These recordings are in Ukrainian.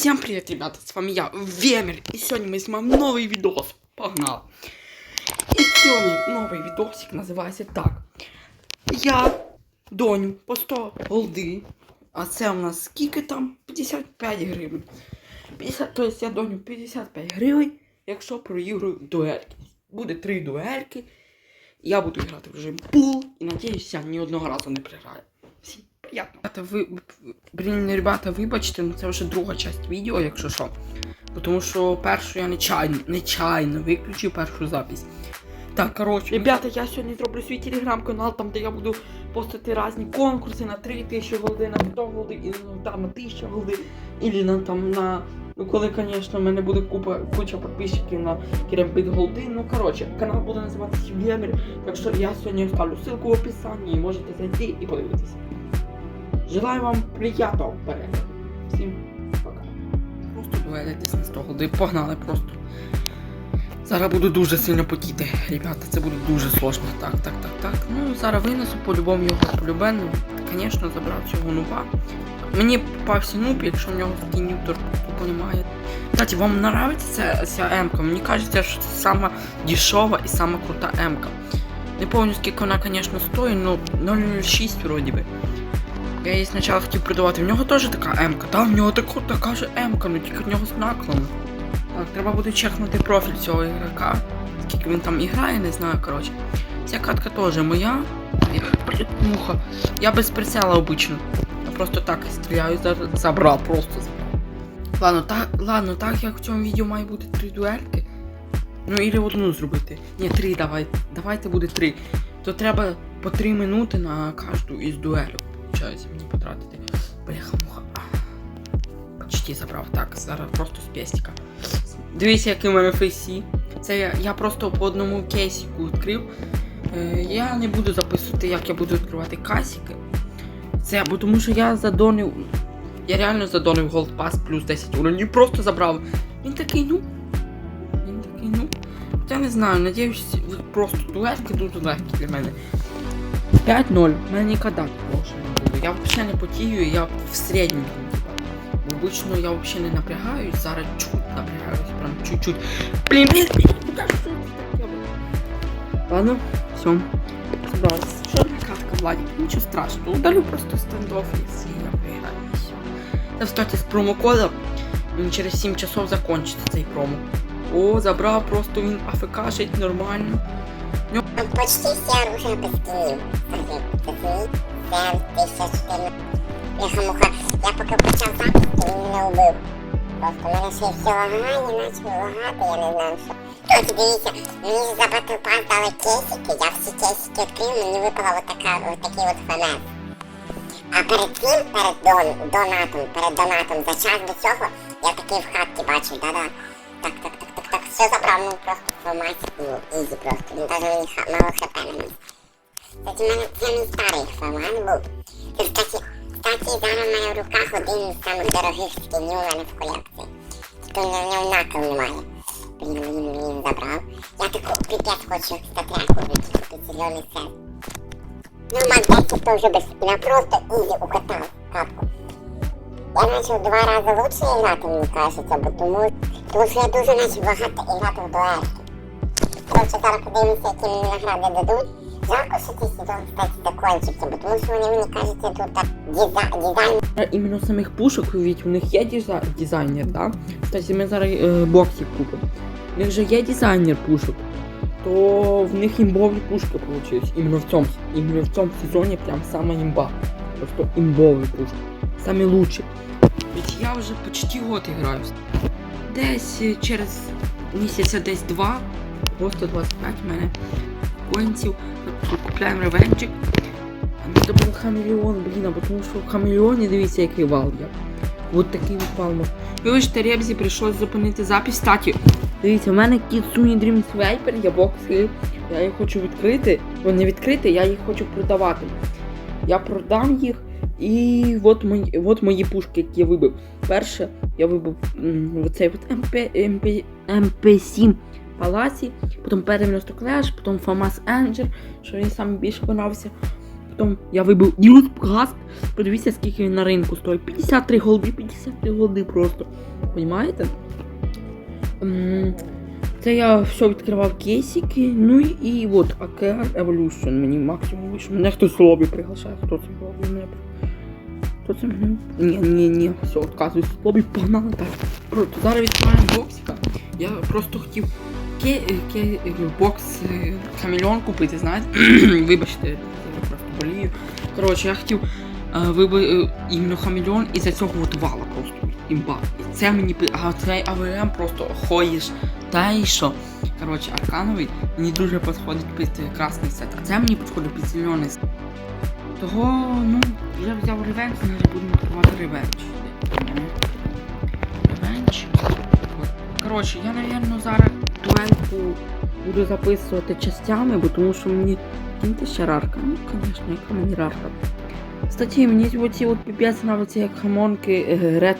Всем привет, ребята, с вами я, Вемер, и сегодня мы снимаем новый видос. Погнали. І сьогодні новий відосик називається так. Я доню по 100 голди, а це у нас скільки там? 55 гривень. 50, тобто я доню 55 гривень, якщо проіграю дуельки. Буде три дуельки. Я буду грати в режим пул і я ні одного разу не програю. Всім приємно. Ви, блін, ребята, вибачте, ну це вже друга часть відео, якщо що. Тому що першу я нечайно, нечайно виключив першу запись. Так, коротше, ребята, я сьогодні зроблю свій телеграм-канал, там де я буду постити різні конкурси на 3000 голди, на 100 голди, і ну, там на 1000 голди, і на там на. Ну, коли, звісно, в мене буде купа, куча підписчиків на Керамбит Голди. Ну, коротше, канал буде називатися Вємір. Так що я сьогодні оставлю ссылку в описанні і можете зайти і подивитися. Желаю вам приятного перегляду. Всім пока. Просто дуелитись на 100 голди. Погнали просто. Зараз буду дуже сильно потіти, ребята, це буде дуже сложно. Так, так, так, так. Ну, зараз винесу по-любому його полюбену. Звісно, забрав цього нуба. Мені попався нуб, якщо в нього такий нютер тупо немає. Кстати, вам нравиться ця, М-ка? Мені кажеться, що це сама дешева і сама крута М-ка. Не пам'ятаю, скільки вона, звісно, стоїть, ну 0,06 вроді би. Я її спочатку хотів продавати. В нього теж така М-ка. Та, в нього тако, така ж М-ка, ну тільки в нього з наклоном. Так, треба буде чекнути профіль цього ігрока. Скільки він там іграє, не знаю, коротше. Ця катка теж моя. Муха. Я без прицела обично. Я просто так стріляю, за- забрав, просто. Ладно, так, ладно, так як в цьому відео має бути три дуельки. Ну, ілі одну зробити. Ні, три давай. Давайте буде три. То треба по три минути на кожну із дуелю. Получається мені потратити. Бляха муха. Почти забрав. Так, зараз просто з пестика. Дивіться, який мене фейсі. Це я, я просто по одному кейсику відкрив. Е, я не буду записувати, як я буду відкривати касики. Це, бо тому що я задонив. Я реально задонив Gold Pass плюс 10 уровнів. Просто забрав. Він такий, ну. Він такий, ну. Я не знаю, надіюсь, просто дуельки дуже легкі для мене. 5-0. У мене ніколи. Я взагалі не потію, я в середньому. Обично я взагалі не напрягаюсь, зараз чуть напрягаюсь, прям чуть-чуть. Це таке? Ладно, все. Собралась. Що катка, Владик? Нічого страшного. Удалю просто стендоф, якщо я виграю. і все. Та кстати, з промокодом він через 7 часов закончиться цей промо. О, забрав просто він АФК нормально. Там почти все оружие без Це 1014. Бляха-муха. Я поки почав запис, то він мене убив. Просто в мене ще все лагає, почало лагати, я не знаю що. Ось дивіться, мені за Battle дали кейсики, я всі кейсики відкрив, мені випала от така, от такий от фанес. А перед цим, перед дон, донатом, перед донатом, за час до цього, я такий в хатці бачив, да-да. Так, так, так, так, так, все забрав, ну просто фламасик, ну, ізі просто, він навіть мені мало хп не нес. Кстати, в мене мій старий фламан був. Це, кстати, кстати, зараз в мене в руках один із самих дорогих скинів у мене в колекції. Тільки в ньому накол немає. Блін, він, він забрав. Я таку піпець хочу статряку вичистити, зелений сет. Ну, мандеці то вже без я просто ізі укатав катку. Я почав два рази лучше грати, мені кажеться, бо тому, тому що я дуже почав багато грати в дуельки. Коротше, зараз подивимося, які мені награди дадуть. Що цей сезон, кстати, закончився, бо тому що вони, мені кажеться, тут так диза- дизайн Е, Іменно самих пушок, ведь у них є диза- дизайнер, да? Кстати, ми зараз е, боксик купимо. У них же є дизайнер пушок, то в них імбові пушки получились. Іменно в цьому, іменно в цьому сезоні прям сама імба. Просто імбові пушки. Самі лучші. Ведь я вже почти год граю. Десь через місяця десь два, просто 25 в мене коїнців. Купляємо ревенчик. Це був хамелеон, блін, а тому що в хамелеоні дивіться, який вал є. От такий от вал мав. Вибачте, Ребзі прийшлось зупинити запись. Кстати, дивіться, в мене Kitsune Dream Swiper, я бокси, я їх хочу відкрити. Ну не відкрити, я їх хочу продавати. Я продам їх. І от мої, от мої пушки, які я вибив. Перше, я вибив м, оцей от МП, МП, МП7 Паласі, потім P90 Clash, потім FAMAS Angel, що він саме більше понравився. Потім я вибив Юспгаст. Подивіться, скільки він на ринку стоїть. 53 голди, 53 голди просто. Понімаєте? Це я все відкривав кейсики. Ну і, от AKR Evolution мені максимум вийшов. Мене хтось лобі приглашає. Хто це лобі мене? Хто це мене? Ні, ні, ні, все, відказуюсь лобі, погнали так. Просто зараз відкриваємо боксика. Я просто хотів ке, ке, е, бокс хамелеон купити, знаєте? Вибачте, я просто болію. Коротше, я хотів е, виби е, іменно хамелеон і за цього от вала просто імба. І це мені а цей АВМ просто ходиш. Та і що? Коротше, аркановий мені дуже підходить під красний сет, а це мені підходить під зелений сет. Того, ну, я взяв ревенж, значить будемо відкривати ревенж. Ревенж. Коротше, я, напевно, зараз дуельку буду записувати частями, бо тому що мені кіньте ще рарка. Ну, звісно, яка мені рарка. Кстати, мені оці от піпець нравиться як хамонки Red,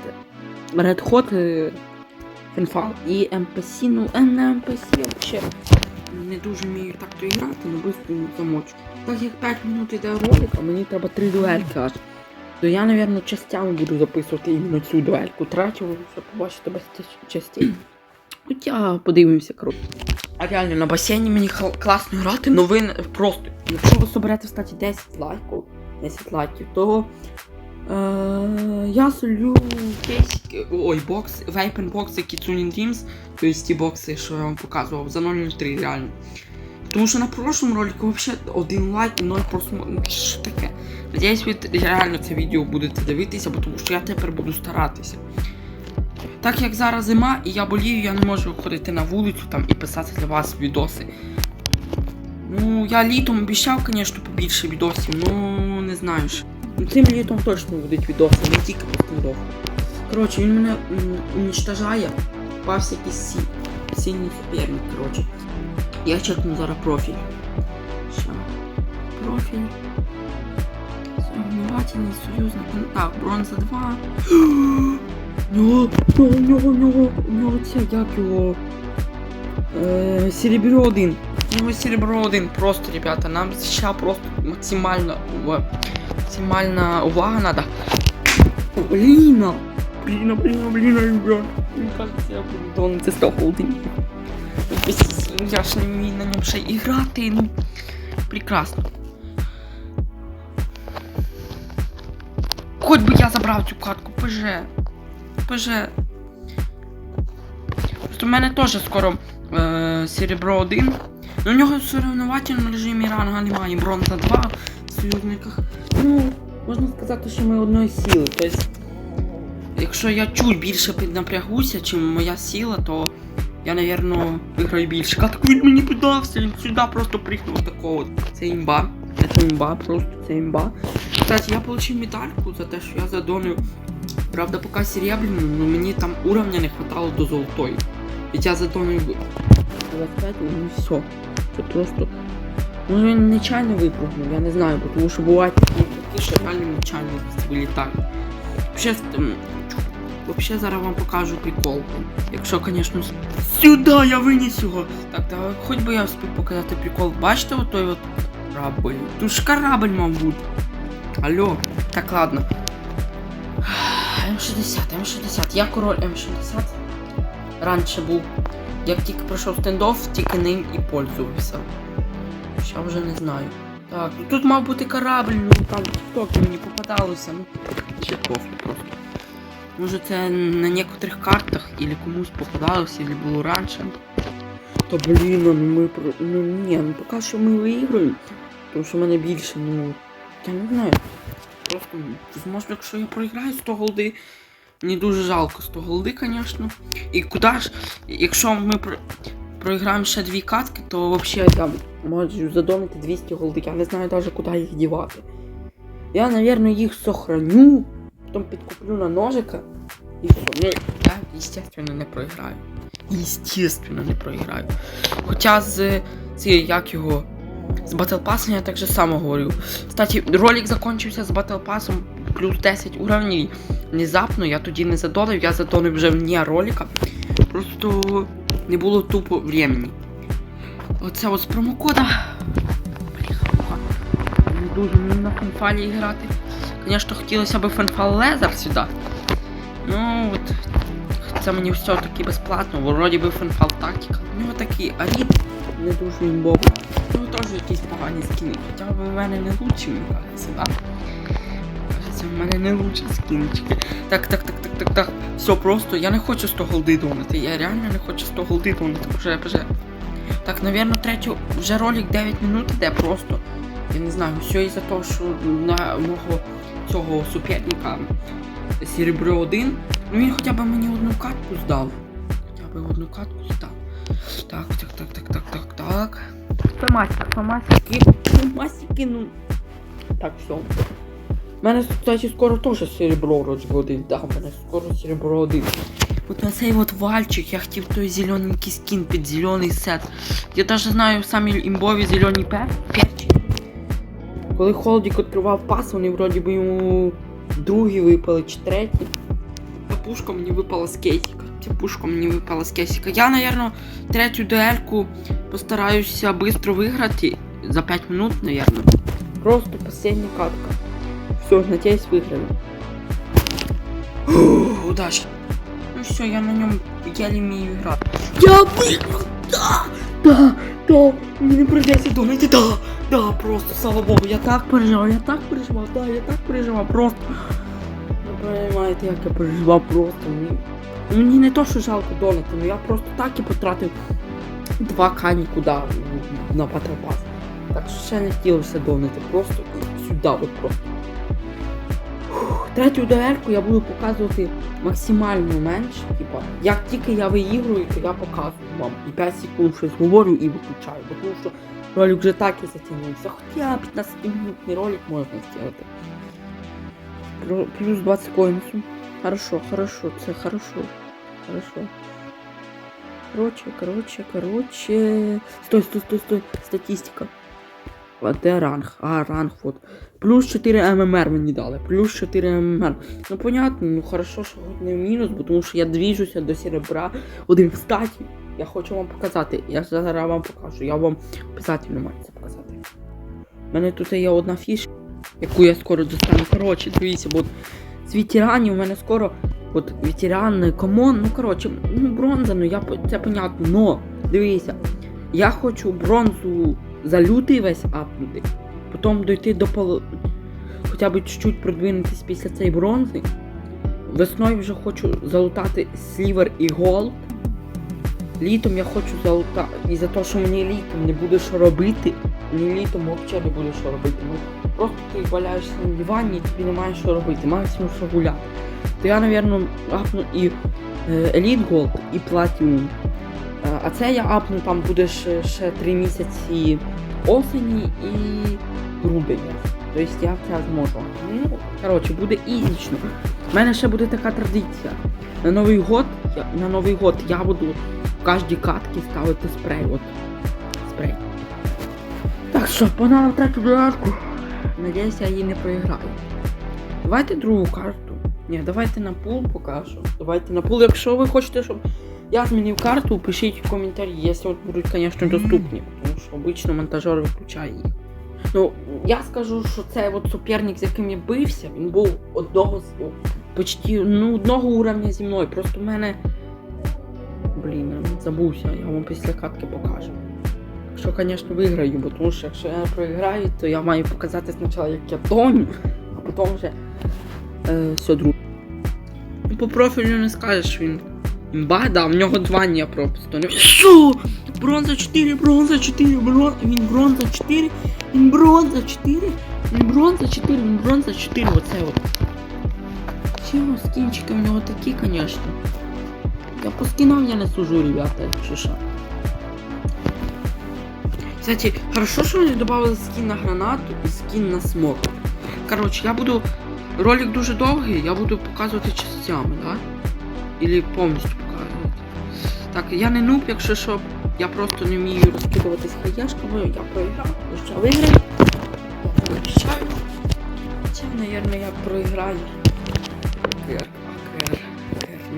Red Hot Фенфал і MPC, ну е, не MPC вообще. Не дуже вмію так то грати, але быстро не замочу. Так як 5 минут іде ролик, а мені треба 3 дуельки аж. То я, напевно, частями буду записувати іменно цю дуельку. Третю ви все побачите без ті- частей. Хоча подивимося, коротше. А реально на басейні мені класно грати, но ви не- просто. Якщо ви соберете, кстати, 10 лайків, 10 лайків, то е, я солю кейсики, ой, бокс, вейпен бокси Kitsune Dreams, то есть ті бокси, що я вам показував, за 0.03 реально. Тому що на прошлому ролику взагалі один лайк і 0 просмотрів. Ну, Що таке? Надіюсь, ви реально це відео будете дивитися, бо тому що я тепер буду старатися. Так як зараз зима і я болію, я не можу ходити на вулицю там і писати для вас відоси. Ну, я літом обіцяв, звісно, побільше відосів, ну не знаю ж. Ну, Цим літом точно будуть відоси, не тільки по стендофу. Коротше, він мене уничтожає. Попався якийсь сі... сильний суперник, коротше. Я чекну зараз профіль. Ща. Профіль. Соревновательний союзник. Так, бронза 2. У нього, у нього, нього, нього це, як його. Е, серебро 1. У нього серебро 1. Просто, ребята, нам сейчас просто максимально, максимальна увага надо. Блін, блін, блін, блін, ребят. Мені кажется, я буду донити 100 холдингів. Я ж не на ньому ще і грати, ну, прекрасно. Хоч би я забрав цю катку, ПЖ. ПЖ. Просто в мене теж скоро е, серебро 1. Ну, у нього в соревновательному режимі ранга немає, бронза 2 в союзниках. Ну, можна сказати, що ми одної сили. Тобто, якщо я чуть більше піднапрягуся, чим моя сила, то я, напевно, виграю більше. Катку він мені піддався, він сюди просто пригнув такого. Це імба. Це імба, просто це імба. Кстати, я получив медальку за те, що я задонив. Правда, поки серебряну, но мені там уровня не хватало до золотої. Ведь я задонив 25, ну і все. Це просто. Може він нечайно випрыгнув, я не знаю, бо тому що бувають такі що реально нечайно вилітають. Вообще, Вообще зараз вам покажу прикол. Якщо, звісно, сюди я виніс його. Так, та хоч би я встиг показати прикол. Бачите отой от корабль? Тут ж корабль мав бути. Алло, так ладно. М60, М60. Я король М60. Раніше був. Як тільки пройшов стендофф, тільки ним і пользувався. Ще вже не знаю. Так, ну тут мав бути корабль, ну там в тіктокі мені попадалося, ну. Ще пофіг просто. Може це на некоторих картах или комусь попадалося, или було раніше. Та блін, ну ми про. Ну ні, ну поки що ми виграємо. Тому що в мене більше, ну. Я не знаю. Просто, може, якщо я проіграю 100 голди, мені дуже жалко 100 голди, звісно. І куди ж, якщо ми про... проіграємо ще дві катки, то взагалі там можу задонити 200 голди. Я не знаю навіть куди їх дівати. Я, напевно, їх сохраню, потім підкуплю на ножика і все. Ну, я, естественно, не проіграю. Естественно, не проіграю. Хоча з цією, як його. З Battle Pass я так же само говорю. Кстати, ролик закончився з Battle Pass плюс 10 уровней. Внезапно я тоді не задонив, я задонив вже вне ролика. Просто не було тупо времени. Оце от з промокода. Не дуже мені на фанфалі грати. Звісно, хотілося б фанфал Лезер сюди. Ну от. Це мені все-таки безплатно, вроді би фанфал тактика. У нього такий аріт, не дуже імбовий. Теж якісь погані скіни. Хоча б в мене не лучші, мені кажеться, да? Кажеться, в мене не лучші скінчики. Так, так, так, так, так, так. Все просто, я не хочу 100 голди донати. Я реально не хочу 100 голди донати. Вже, вже. Так, навірно, третю, вже ролик 9 минут іде просто. Я не знаю, все із-за того, що на мого цього суперника Серебро 1. Ну він хоча б мені одну катку здав. Хоча б одну катку здав. Так, так, так, так, так, так, так. Фемасик, фемасики. Фемасики, ну. Так, все. У мене, кстати, скоро теж серебро вроді би один. Да, у мене скоро серебро один. От на цей от вальчик я хотів той зелененький скін під зелений сет. Я навіть знаю самі імбові зелені перчі. Коли Холдік відкривав пас, вони вроді би йому другі випали чи треті. Ця пушка мені випала з кейсика. Ця пушка мені випала з кейсика. Я, напевно, третю дуельку постараюся швидко виграти. За 5 минут, напевно. Просто последня катка. Все, надеюсь, выиграю. Удачи. Ну все, я на нем еле умею играть. Я выиграл! Да! Да! Да! Не придеться донати, да! Да, просто, слава богу, я так переживав, я так переживав, да, я так переживав, просто. Ви розумієте, як я переживав просто. Мені, не то, що жалко донати, але я просто так і потратив 2к нікуди на Pass. Так що ще не хотілося донати, просто сюди, от просто. Третю дуельку я буду показувати максимально менше. Типа, як тільки я виіграю, то я показую вам. І 5 секунд щось говорю і виключаю. Бо Тому що ролик вже так і затягнувся. Хоча 15 минутний ролик можна зробити. Плюс 20 коинсу. Хорошо, хорошо, це хорошо. Хорошо. Короче, короче, короче. Стой, стой, стой, стой. Статистика. А де ранг? А, ранг, вот. Плюс 4 ММР мені дали. Плюс 4 ММР. Ну понятно, ну хорошо, що хоч не в мінус, бо тому що я двіжуся до серебра. Один кстати, я хочу вам показати. Я зараз вам покажу. Я вам обов'язково маю це показати. У мене тут є одна фішка, яку я скоро достану. Коротше, дивіться, бо з ветеранів у мене скоро. От ветеран, комон, ну коротше, ну бронза, ну я це понятно, но дивіться, я хочу бронзу за лютий весь апнути, потім дойти до пол... хоча б чуть-чуть продвинутись після цієї бронзи. Весною вже хочу залутати слівер і голд. Літом я хочу залутати. І за те, що мені літом не буде що робити, мені літом взагалі не буде що робити. Просто ти валяєшся на дивані і тобі немає що робити, максимум що гуляти. То я, напевно, апну і е, Elite Gold, і Platinum. Е, А це я апну там буде ще, ще 3 місяці осені і грудень. Тобто я це зможу. Ну, коротше, буде ізічно. У мене ще буде така традиція. На Новий год, я, на Новий год я буду в кожній катці ставити спрей. От. Спрей. Так що, погнали в третю дуельку. Надіюсь, я її не проіграю. Давайте другу карту. Ні, давайте на пул покажу. Давайте на пул. Якщо ви хочете, щоб я змінив карту, пишіть в коментарі, якщо будуть, звісно, доступні. Тому що обично монтажер виключає їх. Ну, я скажу, що це от суперник, з яким я бився, він був одного почти ну, одного уровня зі мною. Просто в мене. Блін, забувся, я вам після катки покажу. Якщо, звісно, виграю, бо тому що якщо я програю, то я маю показати спочатку, як я тоню, а потім вже е, все друге. Ну, по профілю не скажеш, що він. Імба, да, в нього звання просто. Не- Що? Бронза 4, бронза 4, бронза, він бронза 4, він бронза 4, він бронза 4, він бронза 4, оце от. Чого скінчики в нього такі, звісно. Я по скинам я не сужу, ребята, якщо що. Кстати, хорошо, що вони додали скін на гранату і скін на смок. Коротше, я буду. Ролик дуже довгий, я буду показувати частями, да? Или повністю показувати. Так, я не нуб, якщо що, я просто не вмію розкидуватись хаєшками, я проіграв, що виграю. Обіцяю. Хоча, мабуть, я проіграю. Кер, кер, кер.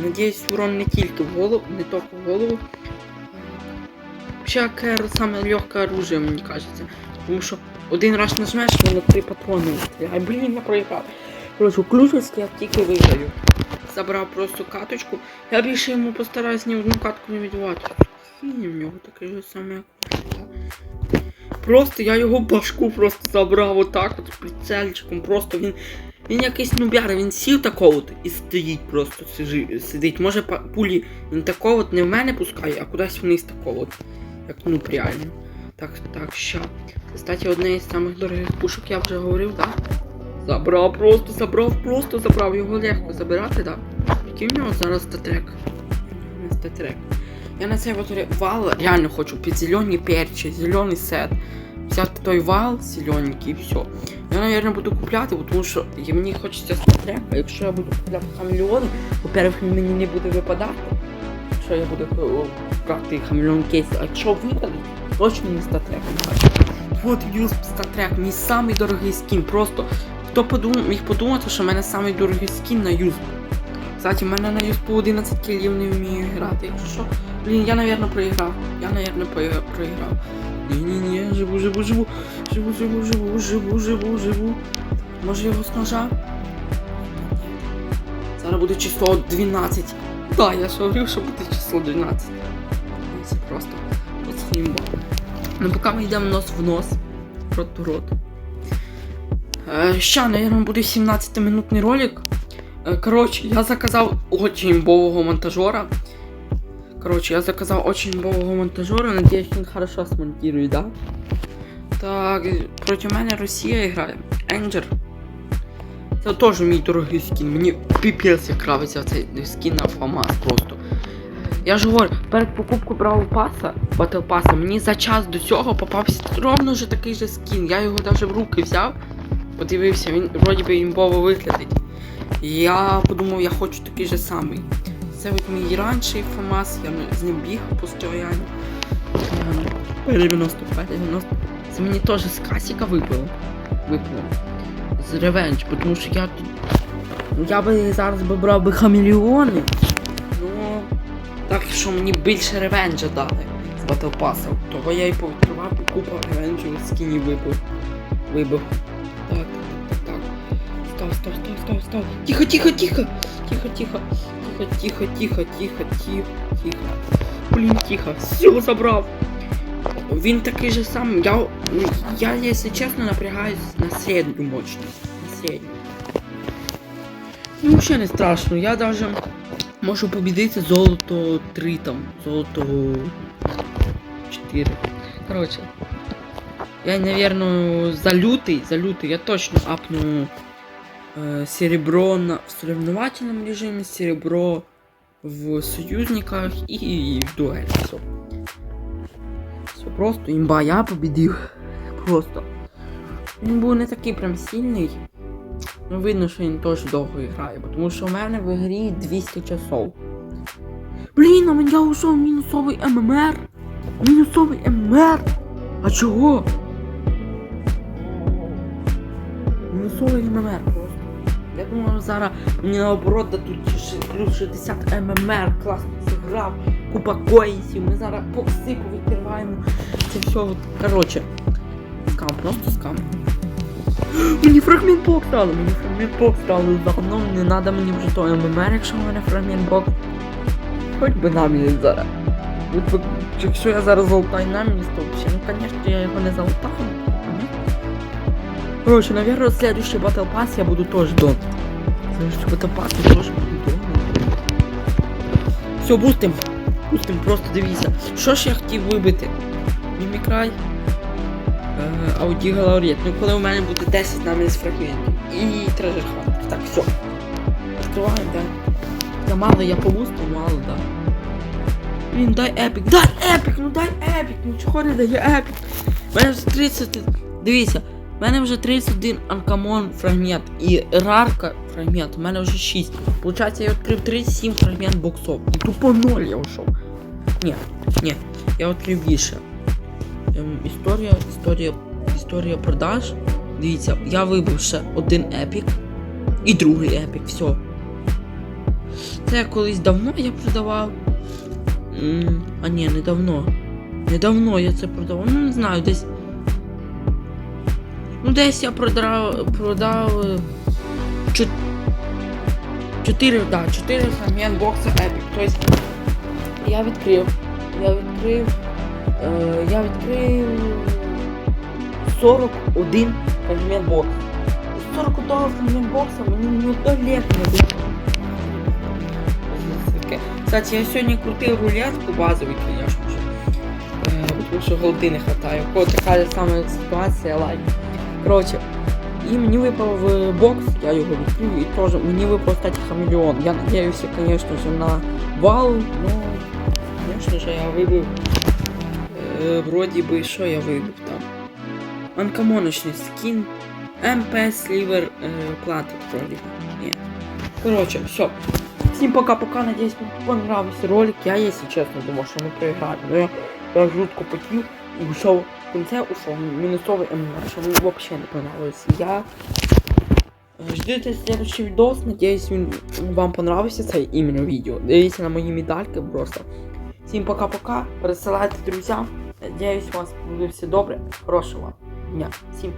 Надіюсь, урон не тільки в голову, не тільки в голову. Вообще, кер саме легке оружие, мені кажеться. Тому що Один раз нажмеш, воно три патрони стріляє. Блін, я проіграв. Короче, ключовський я тільки виграю. Забрав просто каточку. Я більше йому постараюсь ні одну катку не віддавати. Фіні в нього такий же самий, як. Просто я його башку просто забрав отак от прицельчиком. Просто він. Він якийсь нубяр, він сів такого от і стоїть просто сидить. Може пулі він такого от не в мене пускає, а кудись вниз такого от. Як ну реально. Так, так, ща. Кстати, одне із самих дорогих пушок я вже говорив, так? Забрав, просто забрав, просто забрав. Його легко забирати, так? Який в нього зараз статрек? Статрек. Я на цей от вал реально хочу під зелені перчі, зелений сет. Взяти той вал зелененький і все. Я, наверное, буду купляти, тому що мені хочеться статрек, а якщо я буду купляти хамелеони, по-перше, він мені не буде випадати. Якщо я буду е, брати хамелеон кейс, а якщо випаде, точно не статрек. Вот юсп статрек, мій самий дорогий скін. Просто хто подумав, міг подумати, що в мене самий дорогий скін на юсп. Кстати, в мене на юспу 11 кілів не вмію грати. Якщо що, блін, я, наверное, проіграв. Я, наверное, проіграв. Ні-ні-ні, живу, живу, живу. Живу, живу, живу, живу, живу, живу. Може його з ножа? Зараз буде число 12. Да, я ж говорив, що буде число 12. Просто оцінюємо. Ну, поки ми йдемо нос в нос, рот в рот. Е, наверное, буде 17-минутний ролик. Е, Коротше, я заказав очень імбового монтажера. Коротше, я заказав очень імбового монтажера, надіюсь, він хорошо смонтирує, да? Так, проти мене Росія грає. Енджер. Це теж мій дорогий скін. Мені піпець як нравиться цей скін на ФАМАС просто. Я ж говорю, перед покупкою Бравл Паса, Батл Паса, мені за час до цього попався ровно же такий же скін. Я його навіть в руки взяв, подивився, він вроді би імбово виглядить. І Я подумав, я хочу такий же самий. Це от мій ранший ФАМАС, я з ним бігав постійно. П-90, П-90. Це мені теж з касіка випало. Випало. З ревенж, тому що я тут. Я би зараз би брав би хамелеони. Так що мені більше ревенджа дали з Pass. Того я і повідкривав і купа ревенджів скінів вибив. Вибив. Так, так, так, так. Став, став, став, став, став. Тихо, тихо, тихо. Тихо, тихо. Тихо, тихо, тихо, тихо, тихо, тихо. Блін, тихо. Все забрав. Він такий же самий. Я, я, якщо чесно, напрягаюсь на середню мощність. На середню. Ну, взагалі не страшно. Я даже можу побідити золото 3 там. Золото 4. Короче. Я, наверное, за лютый, за лютый я точно апну э, серебро на, в соревновательном режиме, серебро в союзниках и, в дуэль. Все. Все просто імба, я побідив. Просто. Він був не такий прям сильний. Ну, видно, що він теж довго грає, тому що в мене в грі 200 часов. Блін, а мене ушов мінусовий ММР. Мінусовий ММР. А чого? Мінусовий ММР просто. Я думав, зараз мені наоборот дадуть плюс 60 ММР, класно зіграв, купа коїсів, ми зараз бокси повідкриваємо. Це все, от, короче. Скам, просто скам. Мені фрагмент бокс дали, мені фрагмент бокс дали давно, не надо мені вже той ММР, якщо в мене фрагмент бокс. Хоч би нам він зараз. Якщо я зараз залутаю на мені стовпче, ну конечно я його не залутаю. Короче, наверное, следующий Battle Pass я буду тоже дон. Следующий Battle Pass я тоже буду дон. Все, бустим. Бустим, просто дивіться. Що ж я хотів вибити? Мімікрай. Е, Ауді Галарет. Ну коли у мене буде 10 на з фрагментів. І Treasure Hunter. Так, все. Відкриваємо, да. Да мало я побустив, мало, да. Блін, дай епік. Дай епік, ну дай епік. Ну чого не дає епік? У мене вже 30. Дивіться, у мене вже 31 анкамон фрагмент і рарка фрагмент. У мене вже 6. Получається, я відкрив 37 фрагмент боксов. І тупо 0 я ушов. Ні, ні, я відкрив більше. Ем, історія, історія, історія продаж. Дивіться, я вибив ще один епік і другий епік, все. Це колись давно я продавав. А ні, не давно. Недавно я це продавав. Ну, не знаю, десь. Ну, десь я продав, продав е, 4, да, 4 фрагмент бокса Epic. Тобто я відкрив, я відкрив, я відкрив 41 фрагмент бокс. 41 фрагмент бокса мені не то легко. Кстати, я сьогодні крутив рулетку базовий, конечно же. Е, Тому що голди не кого така сама ситуація, лайк. Коротше, і мені випав е, бокс, я його відкрив, і теж мені випав, кстати, хамелеон. Я надіюся, же, на вал, ну, конечно же, я вибив. Е, вроді би, що я вибив там. Анкамоночний скін. МП Сливер е, плати вроді. Ні. Коротше, все. Всім пока-пока, надеюсь, вам понравился ролик. Я, если честно, думал, что мы проиграли. Но я, я жутко потів і ушел в конце ушел мінусовий ММР, що мені вообще не понравилось. Я е, ждите следующий видос. Надеюсь, вам понравився цей іменно відео. Дивіться на мої медальки просто. Всім пока-пока. Пересилайте друзям. Надеюсь, у вас буде все добре. Хорошого вам дня. Всім.